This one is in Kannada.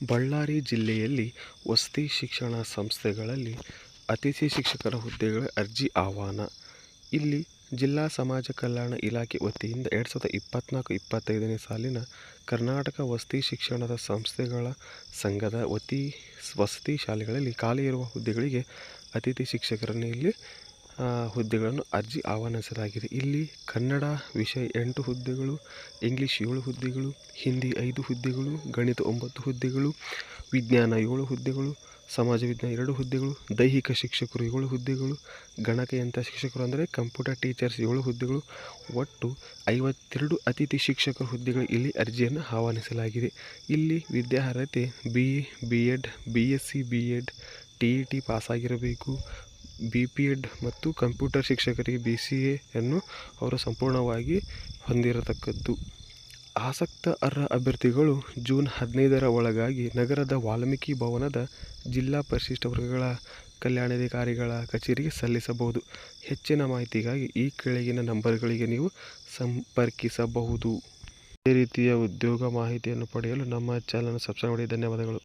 ಬಳ್ಳಾರಿ ಜಿಲ್ಲೆಯಲ್ಲಿ ವಸತಿ ಶಿಕ್ಷಣ ಸಂಸ್ಥೆಗಳಲ್ಲಿ ಅತಿಥಿ ಶಿಕ್ಷಕರ ಹುದ್ದೆಗಳ ಅರ್ಜಿ ಆಹ್ವಾನ. ಇಲ್ಲಿ ಜಿಲ್ಲಾ ಸಮಾಜ ಕಲ್ಯಾಣ ಇಲಾಖೆ ವತಿಯಿಂದ ಎರಡು ಸಾವಿರದ ಇಪ್ಪತ್ತ್ನಾಲ್ಕು ಇಪ್ಪತ್ತೈದನೇ ಸಾಲಿನ ಕರ್ನಾಟಕ ವಸತಿ ಶಿಕ್ಷಣದ ಸಂಸ್ಥೆಗಳ ಸಂಘದ ವತಿ ವಸತಿ ಶಾಲೆಗಳಲ್ಲಿ ಖಾಲಿ ಇರುವ ಹುದ್ದೆಗಳಿಗೆ ಅತಿಥಿ ಶಿಕ್ಷಕರನ್ನು ಇಲ್ಲಿ ಹುದ್ದೆಗಳನ್ನು ಅರ್ಜಿ ಆಹ್ವಾನಿಸಲಾಗಿದೆ. ಇಲ್ಲಿ ಕನ್ನಡ ವಿಷಯ ಎಂಟು ಹುದ್ದೆಗಳು, ಇಂಗ್ಲೀಷ್ ಏಳು ಹುದ್ದೆಗಳು, ಹಿಂದಿ ಐದು ಹುದ್ದೆಗಳು, ಗಣಿತ ಒಂಬತ್ತು ಹುದ್ದೆಗಳು, ವಿಜ್ಞಾನ ಏಳು ಹುದ್ದೆಗಳು, ಸಮಾಜ ವಿಜ್ಞಾನ ಎರಡು ಹುದ್ದೆಗಳು, ದೈಹಿಕ ಶಿಕ್ಷಕರು ಏಳು ಹುದ್ದೆಗಳು ಗಣಕಯಂತ್ರ ಶಿಕ್ಷಕರು ಅಂದರೆ ಕಂಪ್ಯೂಟರ್ ಟೀಚರ್ಸ್ ಏಳು ಹುದ್ದೆಗಳು. ಒಟ್ಟು ಐವತ್ತೆರಡು ಅತಿಥಿ ಶಿಕ್ಷಕರ ಹುದ್ದೆಗಳು ಇಲ್ಲಿ ಅರ್ಜಿಯನ್ನು ಆಹ್ವಾನಿಸಲಾಗಿದೆ. ಇಲ್ಲಿ ವಿದ್ಯಾರ್ಹತೆ B E B Ed B S C B Ed T E T ಪಾಸಾಗಿರಬೇಕು. B P Ed ಮತ್ತು ಕಂಪ್ಯೂಟರ್ ಶಿಕ್ಷಕರಿಗೆ ಬಿ ಸಿ ಎಯನ್ನು ಅವರು ಸಂಪೂರ್ಣವಾಗಿ ಹೊಂದಿರತಕ್ಕದ್ದು. ಆಸಕ್ತ ಅರ್ಹ ಅಭ್ಯರ್ಥಿಗಳು ಜೂನ್ ಹದಿನೈದರ ಒಳಗಾಗಿ ನಗರದ ವಾಲ್ಮೀಕಿ ಭವನದ ಜಿಲ್ಲಾ ಪರಿಶಿಷ್ಟ ವರ್ಗಗಳ ಕಲ್ಯಾಣಾಧಿಕಾರಿಗಳ ಕಚೇರಿಗೆ ಸಲ್ಲಿಸಬಹುದು. ಹೆಚ್ಚಿನ ಮಾಹಿತಿಗಾಗಿ ಈ ಕೆಳಗಿನ ನಂಬರ್ಗಳಿಗೆ ನೀವು ಸಂಪರ್ಕಿಸಬಹುದು. ಇದೇ ರೀತಿಯ ಉದ್ಯೋಗ ಮಾಹಿತಿಯನ್ನು ಪಡೆಯಲು ನಮ್ಮ ಚಾನಲ್ ಸಬ್ಸ್ಕ್ರೈಬ್ ಮಾಡಿ. ಧನ್ಯವಾದಗಳು.